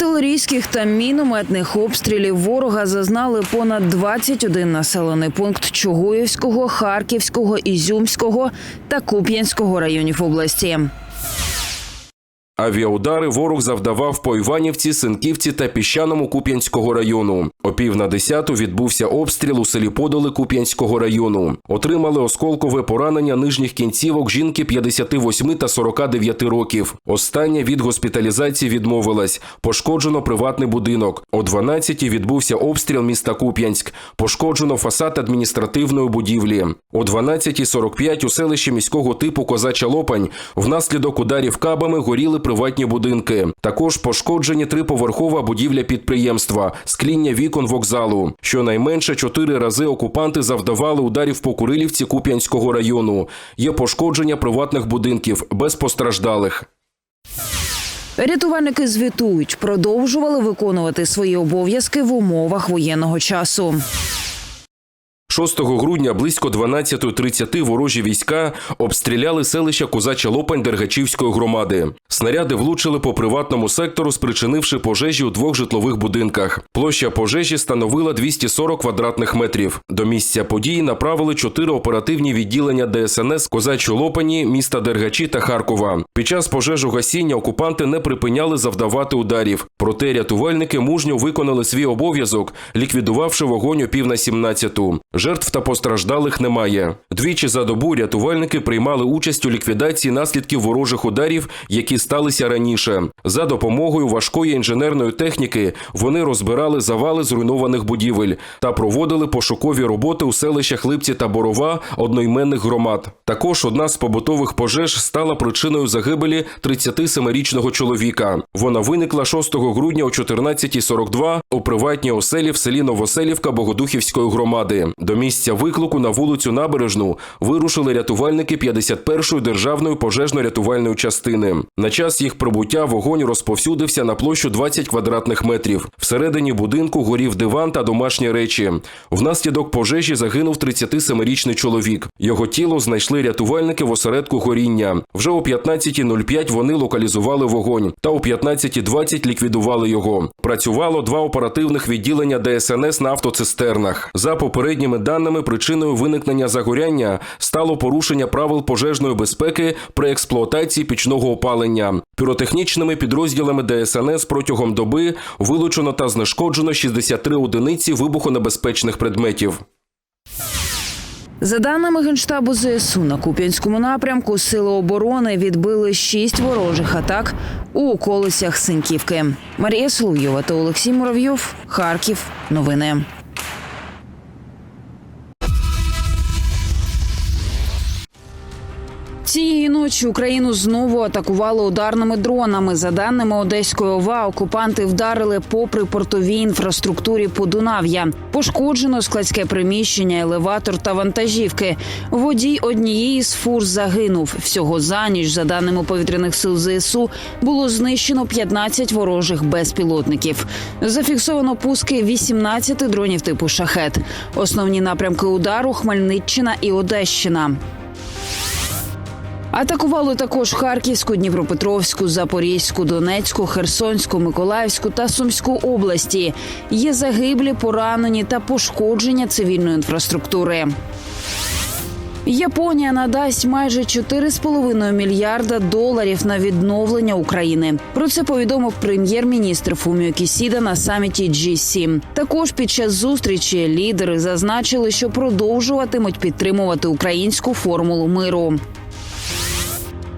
Артилерійських та мінометних обстрілів ворога зазнали понад 21 населений пункт Чугуївського, Харківського, Ізюмського та Куп'янського районів області. Авіаудари ворог завдавав по Іванівці, Синківці та Піщаному Куп'янського району. О пів на десяту відбувся обстріл у селі Подоли Куп'янського району. Отримали осколкове поранення нижніх кінцівок жінки 58 та 49 років. Остання від госпіталізації відмовилась. Пошкоджено приватний будинок. О 12 відбувся обстріл міста Куп'янськ. Пошкоджено фасад адміністративної будівлі. О 12.45 у селищі міського типу Козача Лопань внаслідок ударів кабами горіли приватні будинки. Також пошкоджені триповерхова будівля підприємства, скління вікон вокзалу. Щонайменше чотири рази окупанти завдавали ударів по Курилівці Куп'янського району. Є пошкодження приватних будинків без постраждалих. Рятувальники звітують, продовжували виконувати свої обов'язки в умовах воєнного часу. 6 грудня близько 12.30 ворожі війська обстріляли селища Козача Лопань Дергачівської громади. Снаряди влучили по приватному сектору, спричинивши пожежі у двох житлових будинках. Площа пожежі становила 240 квадратних метрів. До місця події направили чотири оперативні відділення ДСНС Козачу Лопані, міста Дергачі та Харкова. Під час пожежогасіння окупанти не припиняли завдавати ударів. Проте рятувальники мужньо виконали свій обов'язок, ліквідувавши вогонь о пів на 17-ту. Жертв та постраждалих немає. Двічі за добу рятувальники приймали участь у ліквідації наслідків ворожих ударів, які сталися раніше. За допомогою важкої інженерної техніки вони розбирали завали зруйнованих будівель та проводили пошукові роботи у селищах Липці та Борова одноіменних громад. Також одна з побутових пожеж стала причиною загибелі 37-річного чоловіка. Вона виникла 6 грудня о 14.42 у приватній оселі в селі Новоселівка Богодухівської громади. До місця виклику на вулицю Набережну вирушили рятувальники 51-ї державної пожежно-рятувальної частини. На час їх прибуття вогонь розповсюдився на площу 20 квадратних метрів. Всередині будинку горів диван та домашні речі. Внаслідок пожежі загинув 37-річний чоловік. Його тіло знайшли рятувальники в осередку горіння. Вже о 15.05 вони локалізували вогонь, та о 15.20 ліквідували його. Працювало два оперативних відділення ДСНС на автоцистернах. За попередніми даними, причиною виникнення загоряння стало порушення правил пожежної безпеки при експлуатації пічного опалення. Піротехнічними підрозділами ДСНС протягом доби вилучено та знешкоджено 63 одиниці вибухонебезпечних предметів. За даними генштабу ЗСУ на Куп'янському напрямку, сили оборони відбили шість ворожих атак у околицях Синьківки. Марія Соловйова та Олексій Муравйов. Харків. Новини. Цієї ночі Україну знову атакували ударними дронами. За даними Одеської ОВА, окупанти вдарили по припортовій інфраструктурі Подунав'я. Пошкоджено складське приміщення, елеватор та вантажівки. Водій однієї з фур загинув. Всього за ніч, за даними повітряних сил ЗСУ, було знищено 15 ворожих безпілотників. Зафіксовано пуски 18 дронів типу шахет. Основні напрямки удару Хмельниччина і Одещина. Атакували також Харківську, Дніпропетровську, Запорізьку, Донецьку, Херсонську, Миколаївську та Сумську області. Є загиблі, поранені та пошкодження цивільної інфраструктури. Японія надасть майже 4,5 мільярда доларів на відновлення України. Про це повідомив прем'єр-міністр Фуміо Кісіда на саміті G7. Також під час зустрічі лідери зазначили, що продовжуватимуть підтримувати українську формулу миру.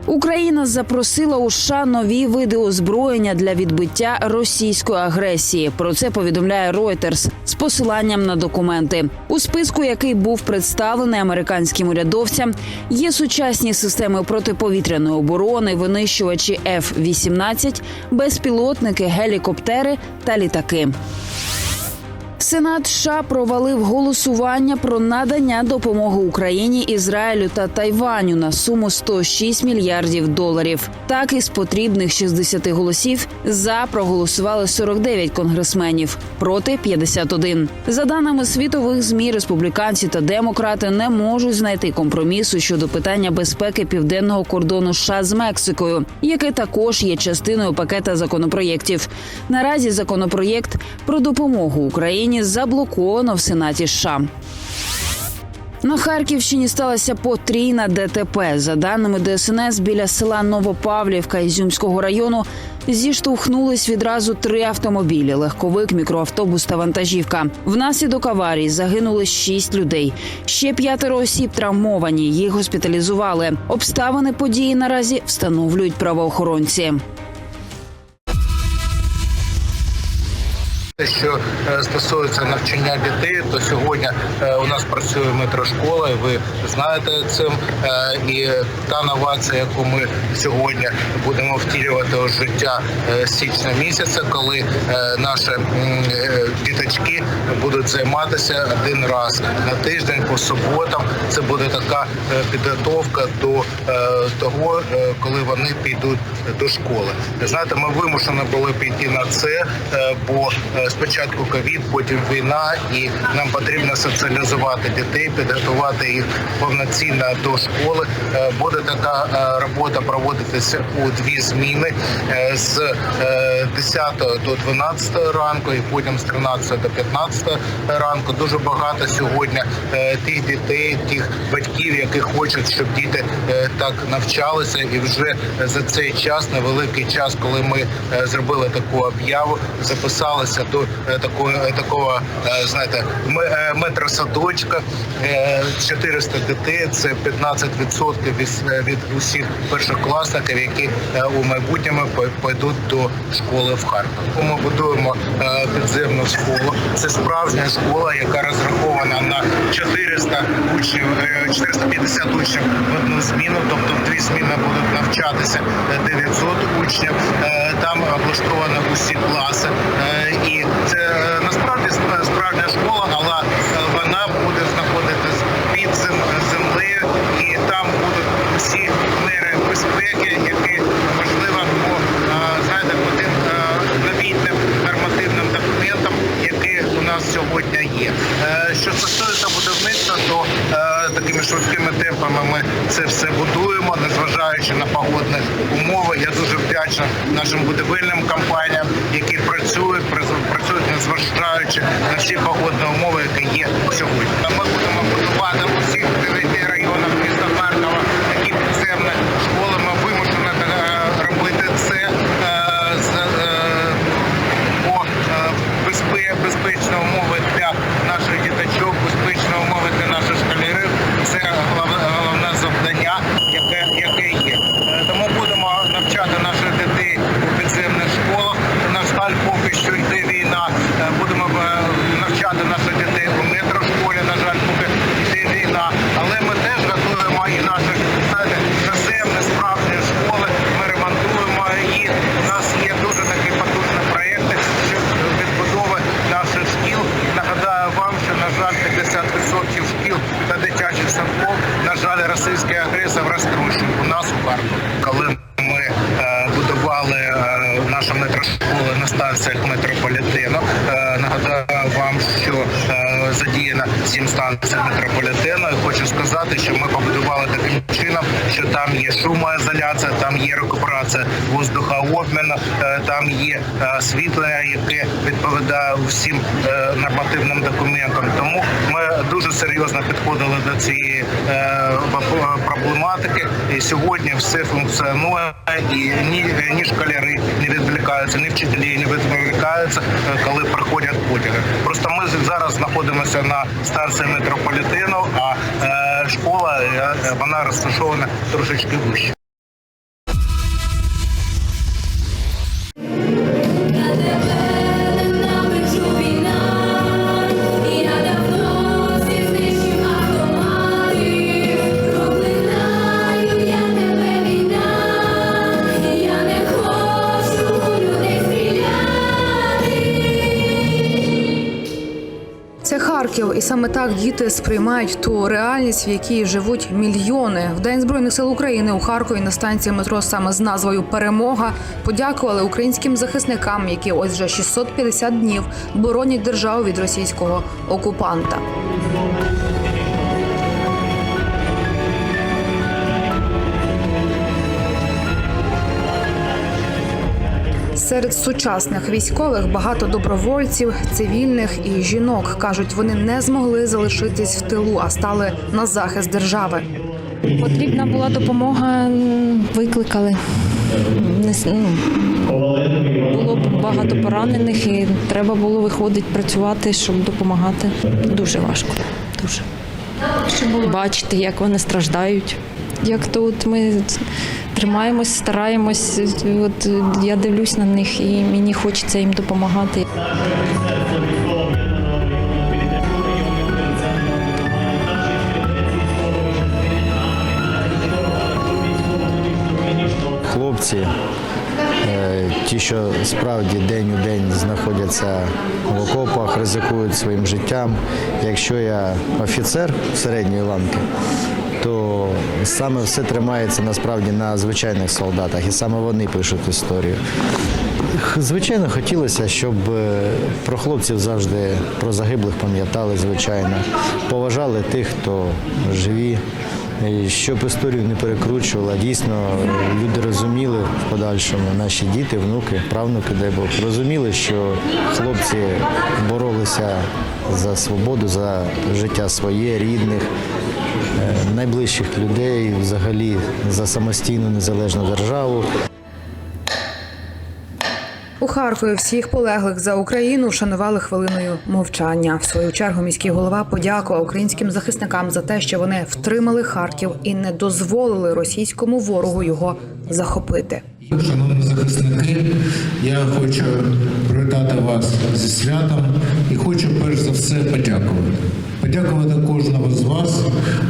Україна запросила у США нові види озброєння для відбиття російської агресії. Про це повідомляє Reuters з посиланням на документи. У списку, який був представлений американським урядовцям, є сучасні системи протиповітряної оборони, винищувачі F-18, безпілотники, гелікоптери та літаки. Сенат США провалив голосування про надання допомоги Україні, Ізраїлю та Тайваню на суму 106 мільярдів доларів. Так із потрібних 60 голосів за проголосували 49 конгресменів проти 51. За даними світових змі, республіканці та демократи не можуть знайти компромісу щодо питання безпеки південного кордону США з Мексикою, яке також є частиною пакета законопроєктів. Наразі законопроєкт про допомогу Україні заблоковано в Сенаті США. На Харківщині сталася потрійна ДТП. За даними ДСНС, біля села Новопавлівка Ізюмського району зіштовхнулись відразу три автомобілі: легковик, мікроавтобус та вантажівка. Внаслідок аварії загинули шість людей. Ще п'ятеро осіб травмовані. Їх госпіталізували. Обставини події наразі встановлюють правоохоронці. Що е, стосується навчання дітей, то сьогодні е, у нас працює метрошкола, і ви знаєте цим. Е, І та новація, яку ми сьогодні будемо втілювати у життя січня місяця, коли наші діточки будуть займатися один раз на тиждень по суботам. Це буде така підготовка до того, коли вони підуть до школи. Знаєте, ми вимушені були піти на це, бо спочатку ковід, потім війна, і нам потрібно соціалізувати дітей, підготувати їх повноцінно до школи. Е, Буде така е, робота проводитися у дві зміни е, з е, 10 до 12 ранку, і потім з 13 до 15 ранку. Дуже багато сьогодні тих дітей, тих батьків, які хочуть, щоб діти так навчалися, і вже за цей час, невеликий час, коли ми зробили таку об'яву, записалися такого е, такого, е, знаєте, м- е, метросадочка. Е, 400 дітей це 15% від, е, усіх першокласників, які е, у майбутньому пой- пойдуть до школи в Харків. Ми будуємо е, підземну школу. Це справжня школа, яка розрахована на 400 учнів, е, 450 учнів в одну зміну, тобто в дві зміни будуть навчатися е, 900 учнів. Е, Там облаштовані усі класи. Е, І це е, насправді справжня школа, але е, вона буде знаходитись під землею, і там будуть всі міри безпеки, які можливо по е, знаєте, по тим е, новітнім нормативним документам, які у нас сьогодні є. Е, Що стосується будівництва, то е, такими швидкими темпами ми це все будуємо, незважаючи на погодні умови. Я дуже вдячна нашим будівельним компаніям, які працюють, приз- на всі погодні умови, які є сьогодні. Ми будемо будувати в усіх дев'яти районах міста Харкова такі підземні школи. Ми вимушені е, робити це е, з е, по е, безпе- безпечні умови для наших діточок, безпечні умови для наших школярів. Це головне, головне завдання, яке, яке є. Е, Тому будемо навчати наших дітей у підземних школах. На жаль, поки що йде війна. Е, Будемо е, навчати наших дітей у метрошколі. На жаль, поки йде війна. Але ми теж готуємо і наші знаєте, наземні справжні школи. Ми ремонтуємо їх. У нас є дуже такі потужні проєкти щодо відбудови наших шкіл. Нагадаю вам, що на жаль, 50% шкіл та дитячих садків, на жаль, російський агресор розтрощив у нас у Харкові. Коли ми е, будували е, нашу метрошколу на станціях метрополітену, е, нагадаю вам, що е, задіяно сім станцій метрополітену. І хочу сказати, що ми побудували таким чином, що там є шумоізоляція, там є рекуперація воздухообміну, е, там є е, освітлення, яке відповідає всім е, нормативним документам. Тому ми дуже серйозно підходили до цієї проблематики. І сьогодні все функціонує, і ні, ні школяри не відволікаються, ні вчителі не відволікаються, е, коли проходять потяги. Просто ми зараз знаходимося на станції метрополітену, а школа вона розташована трошечки вище. Саме так діти сприймають ту реальність, в якій живуть мільйони. В День збройних сил України у Харкові на станції метро саме з назвою Перемога подякували українським захисникам, які ось вже 650 днів боронять державу від російського окупанта. Серед сучасних військових багато добровольців, цивільних і жінок кажуть, вони не змогли залишитись в тилу, а стали на захист держави. Потрібна була допомога, викликали. Не с- ну, було багато поранених і треба було виходити працювати, щоб допомагати. Дуже важко. Дуже. Бачити, як вони страждають. Як то от ми тримаємось, стараємось. От я дивлюсь на них і мені хочеться їм допомагати. хлопці, е, ті, що справді день у день знаходяться в окопах, ризикують своїм життям. Якщо я офіцер середньої ланки, то саме все тримається насправді на звичайних солдатах, і саме вони пишуть історію. Звичайно, хотілося, щоб е, про хлопців завжди про загиблих пам'ятали, звичайно, поважали тих, хто живі. Щоб історію не перекручувала, дійсно люди розуміли в подальшому, наші діти, внуки, правнуки, дай Бог, розуміли, що хлопці боролися за свободу, за життя своє, рідних, найближчих людей, взагалі за самостійну незалежну державу. У Харкові всіх полеглих за Україну вшанували хвилиною мовчання. В свою чергу міський голова подякував українським захисникам за те, що вони втримали Харків і не дозволили російському ворогу його захопити. Шановні захисники, я хочу привітати вас зі святом і хочу перш за все подякувати. Подякувати кожного з вас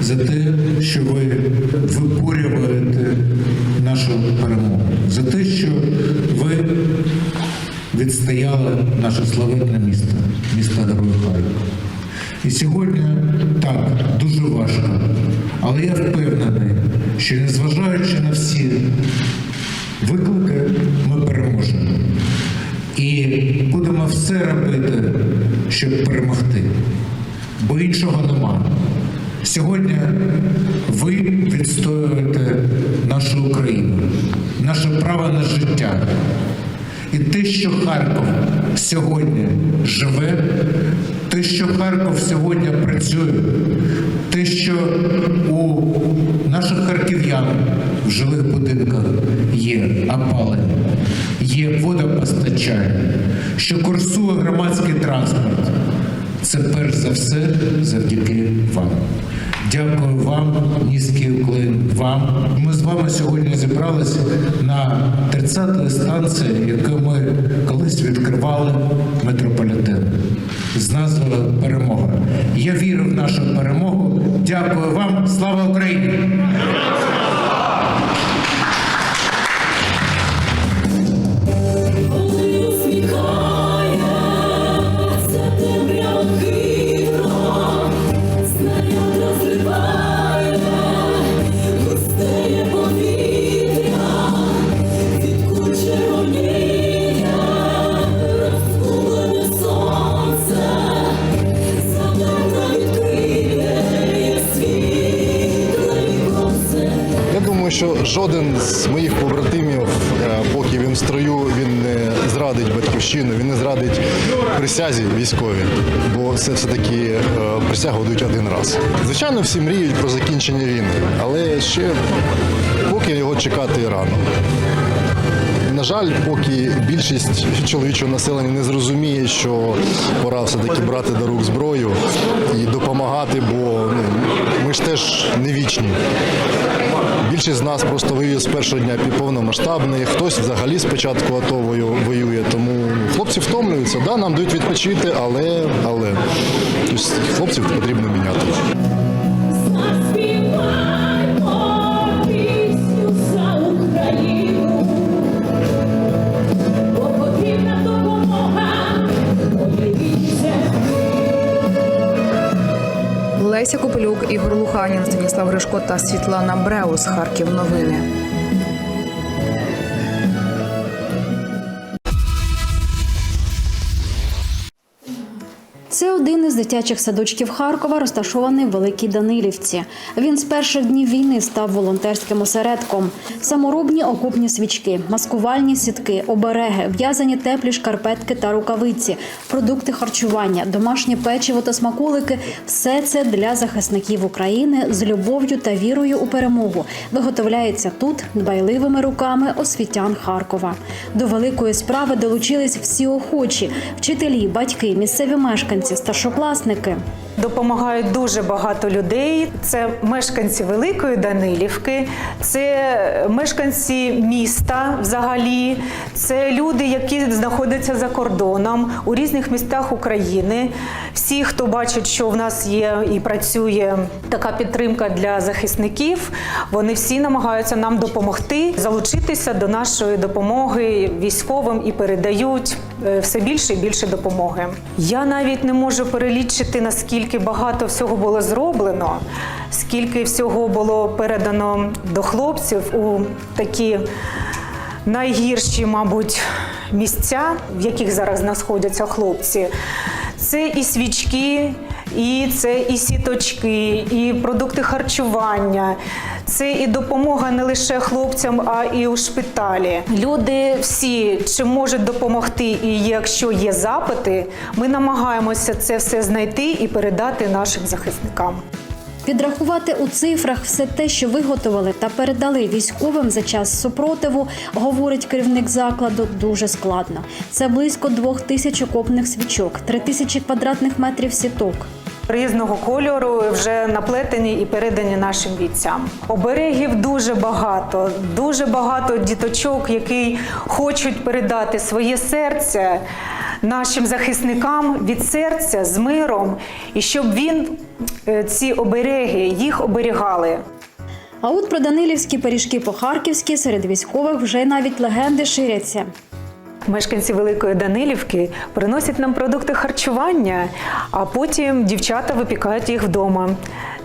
за те, що ви виборюєте нашу перемогу, за те, що ви відстояли наше славетне місто, місто Герой Харків. І сьогодні так дуже важко, але я впевнений, що незважаючи на всі виклики, ми переможемо. І будемо все робити, щоб перемогти, бо іншого нема. Сьогодні ви відстоюєте нашу Україну, наше право на життя. І те, що Харків сьогодні живе, те, що Харків сьогодні працює, те, що у наших харків'ян в жилих будинках є опалення, є водопостачання, що курсує громадський транспорт, це перш за все завдяки вам. Дякую вам, низький уклін вам. Ми з вами сьогодні зібралися на 30-ї станції, яку ми колись відкривали метрополітен з назвою Перемога. Я вірю в нашу перемогу. Дякую вам. Слава Україні! Жоден з моїх побратимів, е, поки він в строю, він не зрадить батьківщину, він не зрадить присязі військові, бо це все-таки е, присягу дають один раз. Звичайно, всі мріють про закінчення війни, але ще поки його чекати рано. На жаль, поки більшість чоловічого населення не зрозуміє, що пора все-таки брати до рук зброю і допомагати, бо ну, ми ж теж не вічні. Більшість з нас просто воює з першого дня повномасштабний, хтось взагалі спочатку АТО воює. Тому ну, хлопці втомлюються. Да, нам дають відпочити, але, але тобто, хлопців потрібно міняти. Леся Копелюк, Ігор Луханін, Станіслав Гришко та Світлана Бреус. Харків новини. Із дитячих садочків Харкова, розташований в Великій Данилівці. Він з перших днів війни став волонтерським осередком. Саморобні окупні свічки, маскувальні сітки, обереги, в'язані теплі шкарпетки та рукавиці, продукти харчування, домашнє печиво та смаколики все це для захисників України з любов'ю та вірою у перемогу. Виготовляється тут дбайливими руками освітян Харкова. До великої справи долучились всі охочі: вчителі, батьки, місцеві мешканці, старшокласники. Допомагають дуже багато людей. Це мешканці Великої Данилівки, це мешканці міста взагалі, це люди, які знаходяться за кордоном у різних містах України. Всі, хто бачить, що в нас є і працює така підтримка для захисників, вони всі намагаються нам допомогти, залучитися до нашої допомоги військовим і передають все більше і більше допомоги. Я навіть не можу перелічити наскільки багато всього було зроблено, скільки всього було передано до хлопців у такі найгірші, мабуть, місця, в яких зараз знаходяться хлопці. Це і свічки, і це і сіточки, і продукти харчування. Це і допомога не лише хлопцям, а і у шпиталі. Люди всі чи можуть допомогти, і якщо є запити, ми намагаємося це все знайти і передати нашим захисникам. Підрахувати у цифрах все те, що виготовили та передали військовим за час супротиву, говорить керівник закладу, дуже складно. Це близько двох тисяч окопних свічок, три тисячі квадратних метрів сіток. Різного кольору вже наплетені і передані нашим бійцям. Оберегів дуже багато, дуже багато діточок, які хочуть передати своє серце нашим захисникам від серця з миром, і щоб він е, ці обереги їх оберігали. А от про данилівські пиріжки по-харківськи серед військових вже навіть легенди ширяться. Мешканці Великої Данилівки приносять нам продукти харчування, а потім дівчата випікають їх вдома.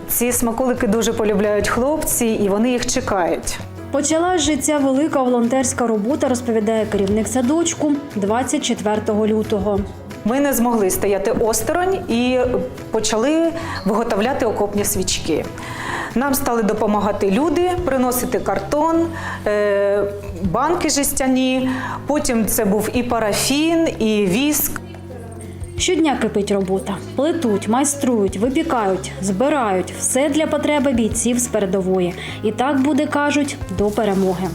Ці смаколики дуже полюбляють хлопці, і вони їх чекають. Почала життя велика волонтерська робота, розповідає керівник садочку 24 лютого. Ми не змогли стояти осторонь і почали виготовляти окопні свічки. Нам стали допомагати люди, приносити картон, е, банки жестяні. Потім це був і парафін, і віск. Щодня кипить робота. Плетуть, майструють, випікають, збирають все для потреби бійців з передової. І так буде, кажуть, до перемоги.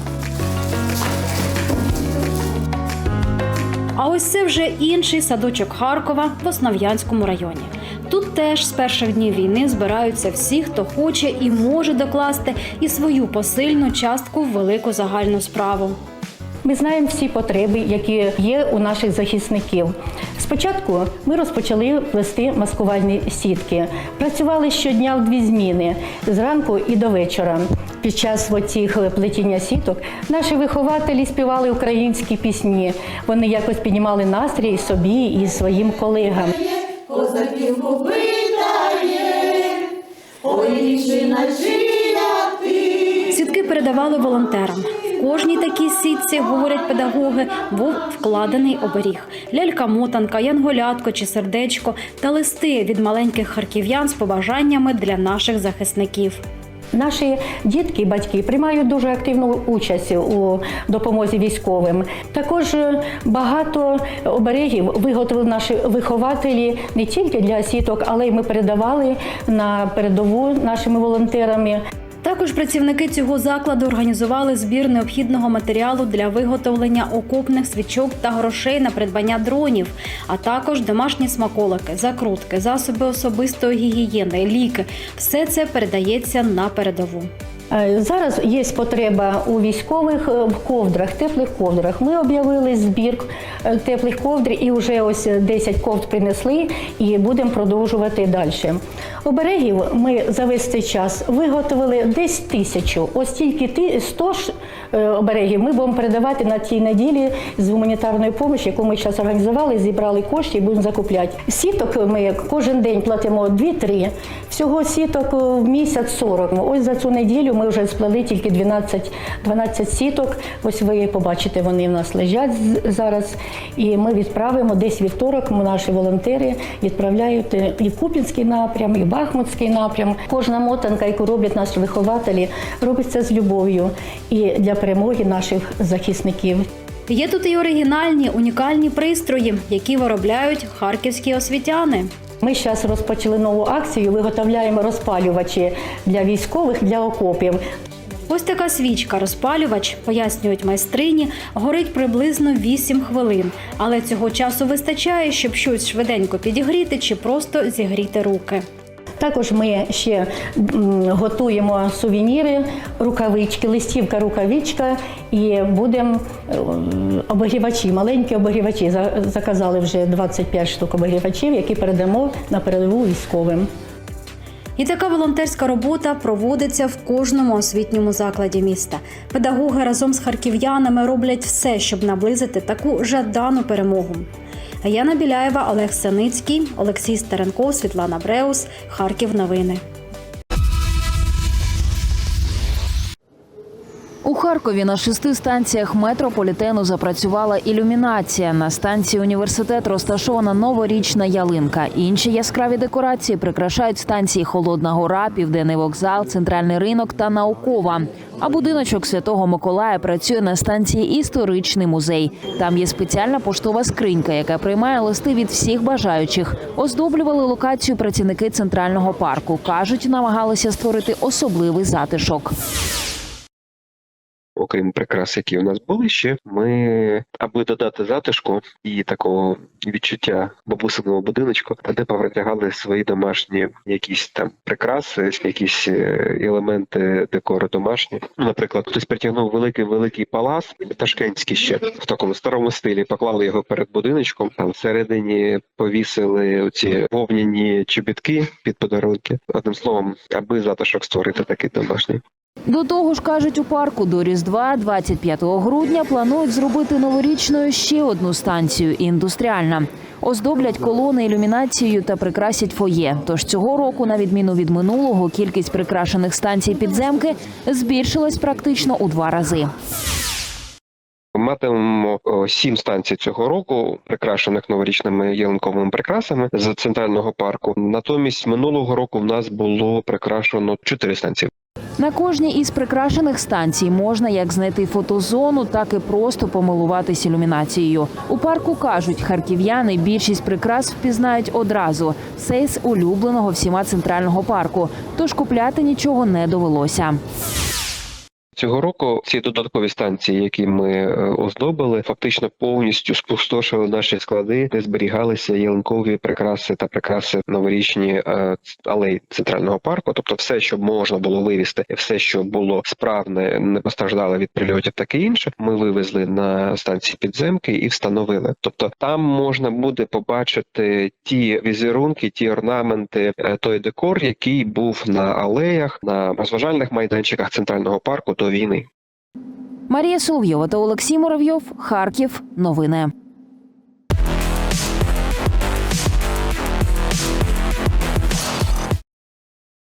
А ось це вже інший садочок Харкова в Основ'янському районі. Тут теж з перших днів війни збираються всі, хто хоче і може докласти і свою посильну частку в велику загальну справу. Ми знаємо всі потреби, які є у наших захисників. Спочатку ми розпочали плести маскувальні сітки. Працювали щодня в дві зміни зранку і до вечора. Під час цих плетіння сіток наші вихователі співали українські пісні. Вони якось піднімали настрій собі і своїм колегам. Козаків повидає, ой, дівчина чия ти. Сітки передавали волонтерам. Кожній такій сітці, говорять педагоги, був вкладений оберіг: лялька-мотанка, янголятко чи сердечко та листи від маленьких харків'ян з побажаннями для наших захисників. Наші дітки і батьки приймають дуже активну участь у допомозі військовим. Також е, багато оберегів виготовили наші вихователі не тільки для сіток, але й ми передавали на передову нашими волонтерами. Також працівники цього закладу організували збір необхідного матеріалу для виготовлення окопних свічок та грошей на придбання дронів, а також домашні смаколики, закрутки, засоби особистої гігієни, ліки. Все це передається на передову. Е, Зараз є потреба у військових е, в ковдрах, теплих ковдрах. Ми об'явили збір е, теплих ковдр і вже ось 10 ковдр принесли і будемо продовжувати далі. Оберегів ми за весь цей час виготовили десь тисячу. Ось тільки 100 е, оберегів ми будемо передавати на тій неділі з гуманітарної допомоги, яку ми зараз організували, зібрали кошти і будемо закупляти. Сіток ми кожен день платимо 2-3. Всього сіток в місяць 40. Ось за цю неділю ми вже сплели тільки 12, 12 сіток. Ось ви побачите, вони в нас лежать зараз. І ми відправимо десь вівторок. Наші волонтери відправляють е, і в Купінський напрям, і в Бахмутський напрям. Кожна мотанка, яку роблять наші вихователі, робиться з любов'ю і для перемоги наших захисників. Є тут і оригінальні, унікальні пристрої, які виробляють харківські освітяни. Ми зараз розпочали нову акцію, виготовляємо розпалювачі для військових для окопів. Ось така свічка розпалювач, пояснюють майстрині, горить приблизно 8 хвилин, але цього часу вистачає, щоб щось швиденько підігріти чи просто зігріти руки. Також ми ще готуємо сувеніри, рукавички, листівка, рукавичка і будемо е, обігрівачі, маленькі обігрівачі. Заказали вже 25 штук обігрівачів, які передамо на передову військовим. І така волонтерська робота проводиться в кожному освітньому закладі міста. Педагоги разом з харків'янами роблять все, щоб наблизити таку жадану перемогу. Яна Біляєва, Олег Саницький, Олексій Старенков, Світлана Бреус, Харків. Новини. У Харкові на шести станціях метрополітену запрацювала ілюмінація. На станції університет розташована новорічна ялинка. Інші яскраві декорації прикрашають станції Холодна Гора, Південний вокзал, центральний ринок та наукова. А будиночок Святого Миколая працює на станції Історичний музей. Там є спеціальна поштова скринька, яка приймає листи від всіх бажаючих. Оздоблювали локацію працівники центрального парку. кажуть, намагалися створити особливий затишок. Окрім прикрас, які у нас були ще, ми, аби додати затишку і такого відчуття бабусиного будиночку, де повитягали свої домашні якісь там прикраси, якісь е, елементи декору домашні. Наприклад, хтось притягнув великий великий палац, ташкентський ще в такому старому стилі, поклали його перед будиночком. Там всередині повісили оці вовняні чобітки під подарунки. Одним словом, аби затишок створити такий домашній. До того ж, кажуть, у парку до Різдва 25 грудня планують зробити новорічною ще одну станцію індустріальна. Оздоблять колони ілюмінацією та прикрасять фоє. Тож цього року, на відміну від минулого, кількість прикрашених станцій підземки збільшилась практично у два рази. Матимемо сім станцій цього року, прикрашених новорічними ялинковими прикрасами з центрального парку. Натомість минулого року в нас було прикрашено чотири станції. На кожній із прикрашених станцій можна як знайти фотозону, так і просто помилуватись ілюмінацією. У парку кажуть, харків'яни більшість прикрас впізнають одразу. Це з улюбленого всіма центрального парку. Тож купляти нічого не довелося. Цього року ці додаткові станції, які ми е, оздобили, фактично повністю спустошили наші склади, де зберігалися ялинкові прикраси та прикраси новорічні е, алеї центрального парку. Тобто, все, що можна було вивезти, все, що було справне, не постраждало від прильотів, таке інше. Ми вивезли на станції підземки і встановили. Тобто, там можна буде побачити ті візерунки, ті орнаменти, е, той декор, який був на алеях, на розважальних майданчиках центрального парку війни. Марія Соловйова та Олексій Муравйов. Харків. Новини.